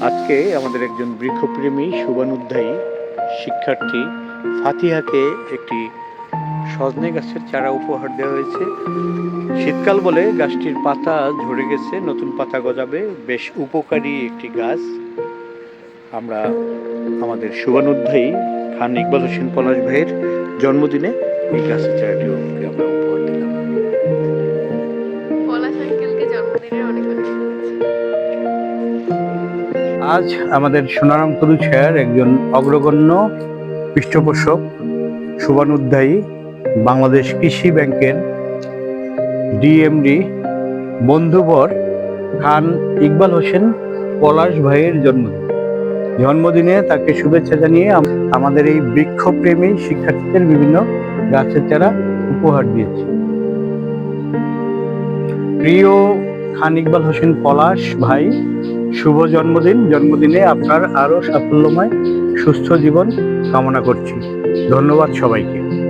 আজকে আমাদের একজন বৃক্ষপ্রেমী শুভানুধ্যায়ী শিক্ষার্থী ফাতিহাকে একটি সজনে গাছের চারা উপহার দেওয়া হয়েছে শীতকাল বলে গাছটির পাতা ঝরে গেছে, নতুন পাতা গজাবে, বেশ উপকারী একটি গাছ আমরা আমাদের শুভানুধ্যায়ী খান ইকবাল হোসেন পলাশ ভাইয়ের জন্মদিনে এই গাছের চারাটি আমরা উপহার দিলাম পলাশ জন্মদিনের অনেক। আজ আমাদের সোনারাম তরু ছায়ার একজন অগ্রগণ্য পৃষ্ঠপোষক শুভানুধ্যায়ী বাংলাদেশ কৃষি ব্যাংকের ডিএমডি, বন্ধুবর খান ইকবাল হোসেন, পলাশ ভাইয়ের জন্মদিন। জন্মদিনে তাকে শুভেচ্ছা জানিয়ে আমাদের এই বৃক্ষপ্রেমী শিক্ষার্থীদের বিভিন্ন গাছের চারা উপহার দিয়েছি। প্রিয় খান ইকবাল হোসেন, পলাশ ভাই শুভ জন্মদিন। জন্মদিনে আপনার আরও সাফল্যময় সুস্থ জীবন কামনা করছি। ধন্যবাদ সবাইকে।